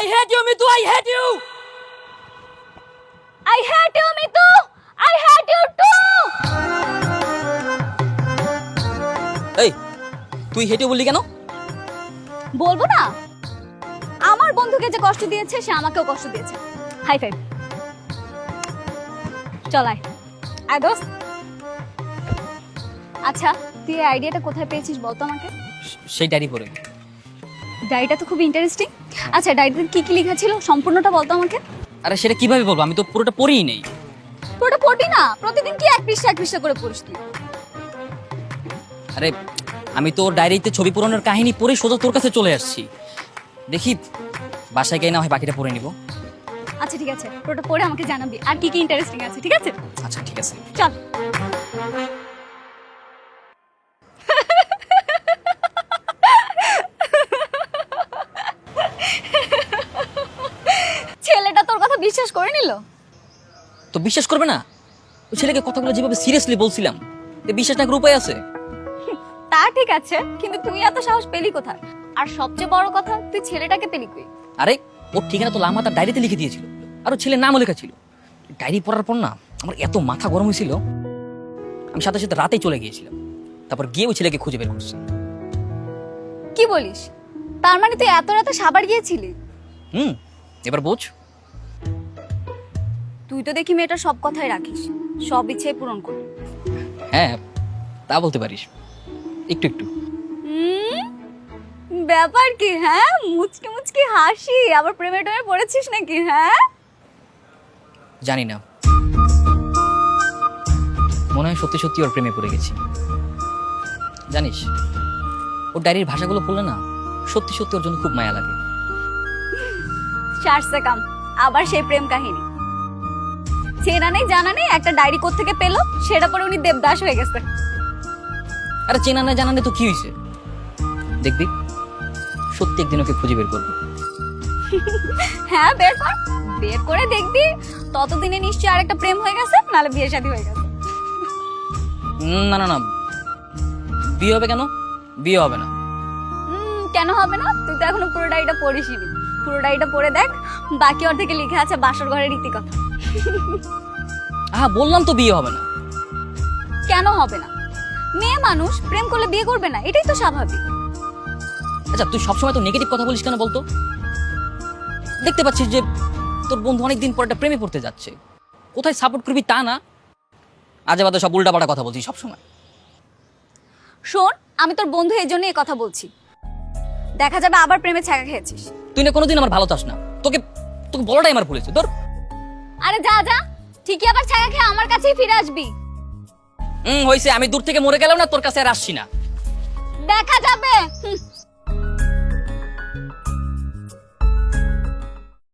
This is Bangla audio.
I hate you Mitu I hate you I hate you Mitu I hate you too এই তুই হেটে বললি কেন? বলব না? আমার বন্ধুকে যে কষ্ট দিয়েছে সে আমাকেও কষ্ট দিয়েছে। হাই ফাইভ চলাই আয়। দোস্ত। আচ্ছা তুই এই আইডিয়াটা কোথায় পেয়েছিস বলতো আমাকে? সেই ডায়েরি পড়ে। ডায়েরিটা তো খুব ইন্টারেস্টিং আচ্ছা ডায়েরিতে কি কি লেখা ছিল? সম্পূর্ণটা বলতো আমাকে? আরে সেটা কীভাবে বলব? আমি তো পুরোটা পড়িই নেই। পুরোটা পড়ি না? প্রতিদিন কি এক পৃষ্ঠা এক পৃষ্ঠা করে পড়িস তুই? আরে আমি তো ডায়েরিতে ছবি পূরণের কাহিনী পড়ে সোজা তোর কাছে চলে আসছি। দেখি বাসায় গিয়ে না হয় বাকিটা পড়ে নিব। আচ্ছা ঠিক আছে। পুরোটা পড়ে আমাকে জানাবি। আর কি কি ইন্টারেস্টিং আছে ঠিক আছে? আচ্ছা ঠিক আছে। চল। বিশ্বাস করে নিল? তো বিশ্বাস করবে না? ওই ছেলেকে কথাগুলো যেভাবে সিরিয়াসলি বলছিলাম যে বিশ্বাস না উপায় আছে। তা ঠিক আছে কিন্তু তুই এত সাহস পেলি কোথায়? আর সবচেয়ে বড় কথা তুই ছেলেটাকে পেলি কই? আরে ওর ঠিকানা তো লামা তার ডায়েরিতে লিখে দিয়েছিল। আর ওর ছেলের নামও লেখা ছিল। ডায়েরি পড়ার পর না আমার এত মাথা গরম হয়েছিল আমি সাথে সাথে রাতেই চলে গিয়েছিলাম। তারপর গিয়ে ওই ছেলেকে খুঁজে বের করছি। কি বলিস? তার মানে তুই এত রাতে সাবার গিয়েছিলি? হুম এবার বোঝ। তুই তো দেখি মেয়েটা সব কথাই রাখিস। সব ইচ্ছে পূরণ করবি। হ্যাঁ তা বলতে পারিস। একটু একটু। ব্যাপার কি হ্যাঁ? মুচকি মুচকি হাসি। আবার প্রেমে টেমে পড়েছিস নাকি হ্যাঁ? জানি না। মনে হয় সত্যি সত্যি ওর প্রেমে পড়ে গেছি। জানিস ওর ডায়েরির ভাষাগুলো পড়লে না সত্যি সত্যি ওর জন্য খুব মায়া লাগে। সারসে কাম। আবার সেই প্রেম কাহিনী। চেনা নেই জানা নেই একটা ডায়েরি থেকে পেল সেটা পরে উনি দেবদাস হয়ে গেছে। আরে চেনা না জানা নেই তো কি হয়েছে? দেখবি সত্যি একদিন ওকে খুঁজে বের করব। হ্যাঁ বের কর বের করে দেখবি ততদিনে নিশ্চয়ই আরেকটা প্রেম হয়ে গেছে নাহলে বিয়ে শাদী হয়ে গেছে। না না না। বিয়ে হবে কেন? বিয়ে হবে না। হুম, কেন হবে না? তুই তো এখনও পুরো ডায়েরিটা পড়িসনি পুরো এটা পড়ে দেখ। বাকি অর্ধেকে লিখে আছে বাসর ঘরের রীতিকথা। আহা বললাম তো বিয়ে হবে না। কেন হবে না? মেয়ে মানুষ প্রেম করলে বিয়ে করবে না এটাই তো স্বাভাবিক। আচ্ছা তুই সবসময় তো নেগেটিভ কথা বলিস কেন বলতো? দেখতে পাচ্ছিস যে তোর বন্ধু অনেকদিন পর একটা প্রেমে পড়তে যাচ্ছে। কোথায় সাপোর্ট করবি তা না। আজে বাদে সব উল্টাপাল্টা কথা বলছিস সবসময়। শোন আমি তোর বন্ধু এই জন্য কথা বলছি। দেখা যাবে আবার প্রেমে ছ্যাঁকা খেয়েছিস। তুই না কোনোদিন আমার ভালো চাস না। তোকে তোকে বলাটাই আমার ভুলেছে তোর আরে যা যা। ঠিকই আবার ছায়া খেয়ে আমার কাছেই ফিরে আসবি। হুম হইছে আমি দূর থেকে মরে গেলাম না তোর কাছে আর আসছি না। দেখা যাবে।